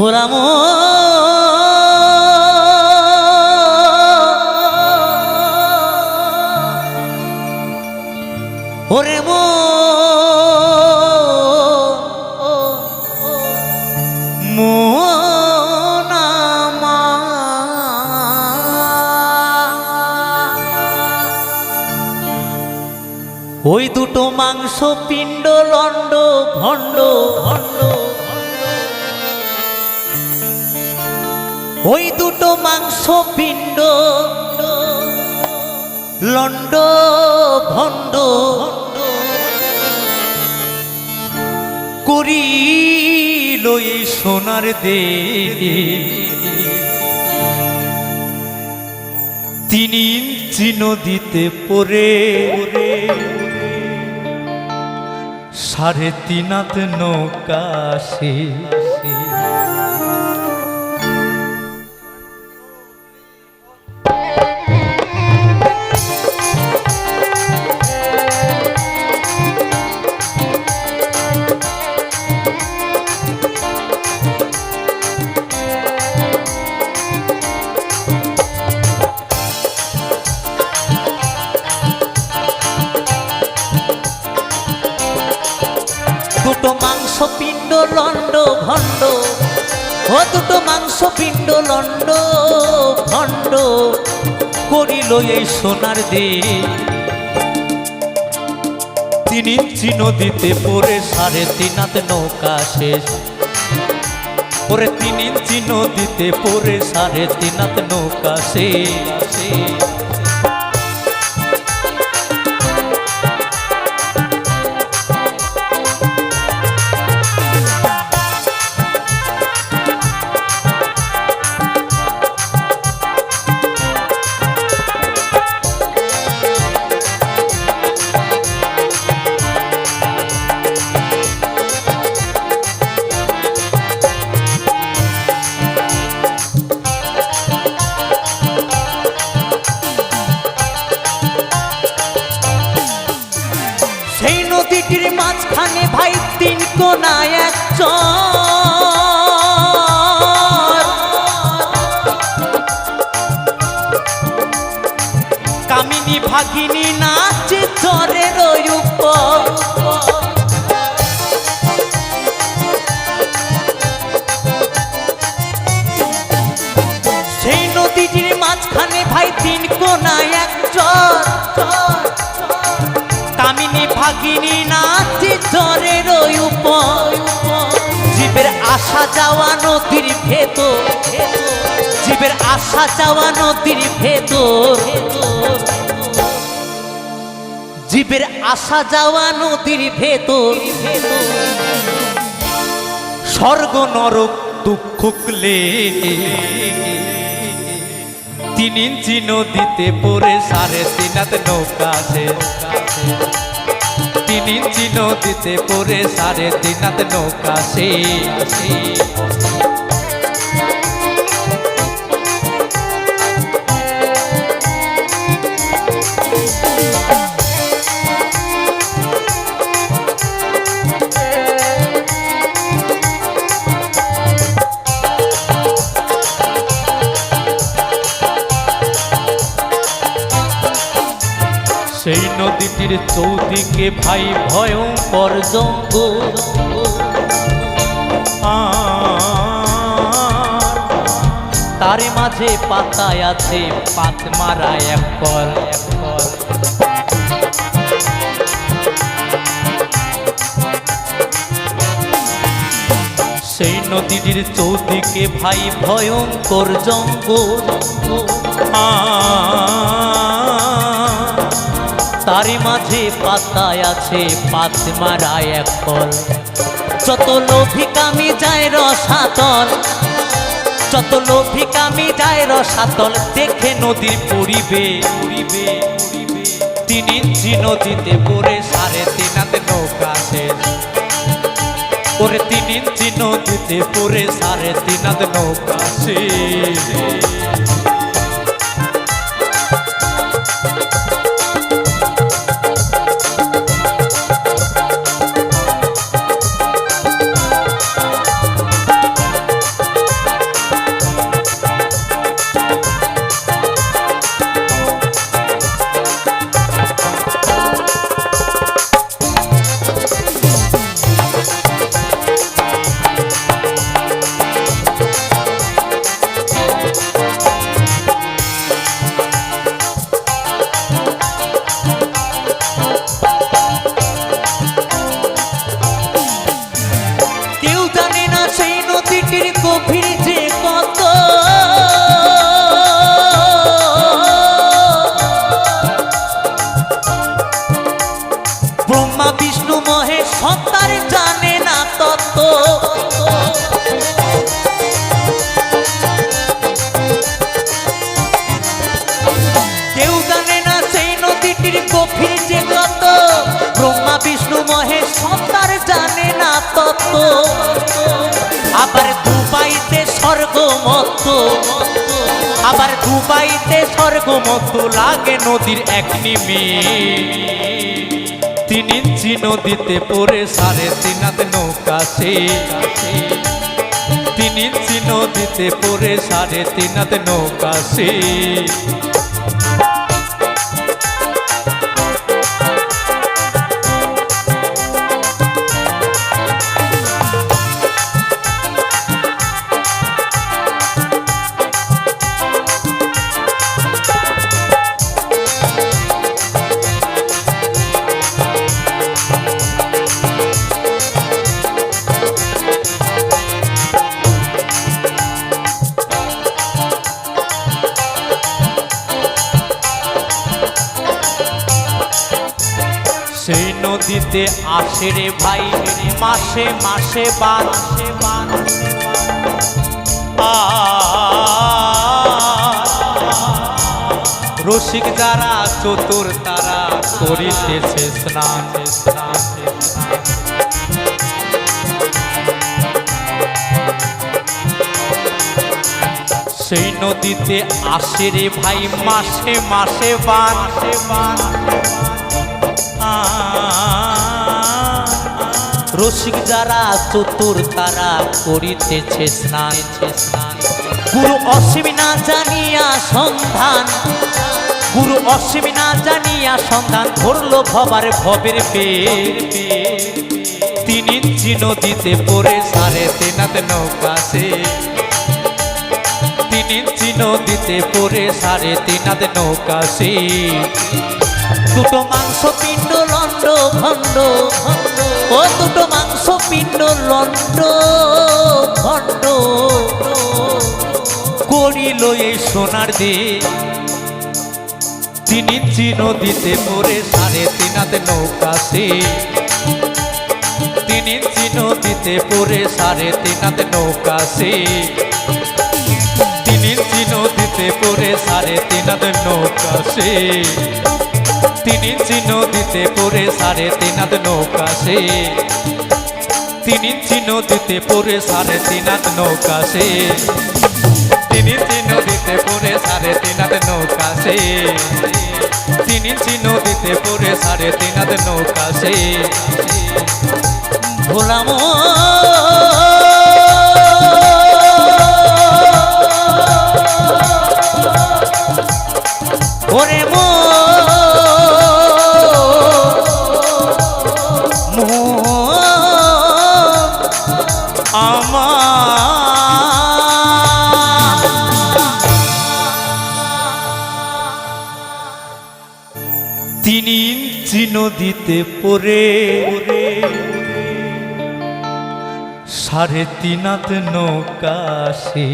ভোলাম ওরে মো। ওই দুটো মাংস পিণ্ড লন্ড ভণ্ড ভণ্ড। ওই দুটো মাংস পিণ্ড। লন্ড ভণ্ড। করিল এই সোনার দে তিনি ইঞ্চি নদীতে পড়ে। সাড়ে তিনাত নৌকা সে পিণ্ড লন্ড ভণ্ড। ও দুটো মাংস পিণ্ড লন্ড ভণ্ড। করিল এই সোনার দে তিন ইঞ্চি নদীতে পড়ে সাড়ে তিনাত নৌকা শেষ। পরে তিন ইঞ্চি নদীতে পড়ে সাড়ে তিনাত নৌকা শেষ। তিন কোনা এক কামিনী ভাগিনী নাচে চরের উপর সেই নদীটির মাঝখানে ভাই তিন কোনা এক চর। কামিনী ভাগিনী নাচে চরের উপর জীবের আসা যাওয়া নদীর ভেতর। জীবের আসা যাওয়া নদীর ভেতর। জীবের আসা যাওয়া নদীর ভেতর। স্বর্গ নরক দুঃখ তিন ইঞ্চি নদীতে পড়ে সাড়ে তিনাত নৌকা আছে। তিন ইঞ্চি নদীতে পরে সাড়ে তিনাত নৌকা সে নদীটির চৌদিকে ভাই ভয়ঙ্কর জঙ্গল। আর তার মাঝে পাতায় আছে পাত মারা এক কল। সেই নদীটির চৌদিকে ভাই ভয়ঙ্কর জঙ্গল। আ- তারই মাঝে পাতায় আছে পাত মারা এক ফল যত লোভিকামি যায় রসাতল, যত লোভিকামি যায় রসাতল, দেখে নদীর পড়িবে পড়িবে তিন ইঞ্চি নদীতে পড়ে সাড়ে তিন হাতে নৌকা শেষ ওরে তিন ইঞ্চি নদীতে পড়ে সাড়ে তিন হাতে নৌকা বুকের গভীরে স্বর্গমত। আবার দুবাইতে স্বর্গমত লাগে নদীর এক নিমি। তিন ইঞ্চি নদীতে পরে সাড়ে তিন হাত নৌকা সে। তিন ইঞ্চি নদীতে পরে সাড়ে তিন হাত নৌকা সে। নদীতে আসে রে ভাই। মাসে মাসে বান রসিক যারা, চতুর তারা করিতেছে স্নান। স্নান সেই নদীতে আসে রে ভাই, মাসে মাসে বান বান রসিক যারা চতুর তারা করিতেছে স্নান। গুরু অসীমি না জানিয়া সন্ধান। গুরু অসীমি না জানিয়া সন্ধান, ধরল ভবার ভবের পে তিন ইঞ্চি নদীতে পড়ে সাড়ে তেনাত নৌকা সে। তিন ইঞ্চি নদীতে পড়ে সাড়ে তিনাত নৌকা সে। দুটো মাংস পিণ্ড লন্ড ভণ্ড। ও দুটো মাংস পিণ্ড লন্ড ভণ্ড। করিল এই সোনার দে। তিন ইঞ্চি নদীতে পড়ে সাড়ে তিন হাতে নৌকা সে তিন ইঞ্চি নদীতে পড়ে সাড়ে তিন হাতে নৌকা সে তিন ইঞ্চি নদীতে পড়ে সাড়ে তিন হাতে নৌকা সে তিন ইঞ্চি নদীতে পড়ে সাড়ে তিন হাত নৌকা সে। তিন ইঞ্চি নদীতে পড়ে সাড়ে তিন হাত নৌকা সে। তিন ইঞ্চি নদীতে পড়ে সাড়ে তিন হাত নৌকা সে। তিন ইঞ্চি নদীতে পড়ে সাড়ে তিন হাত নৌকা সে। ভোলাম ইঞ্চি পরে সাড়ে তিনাত নৌকা সে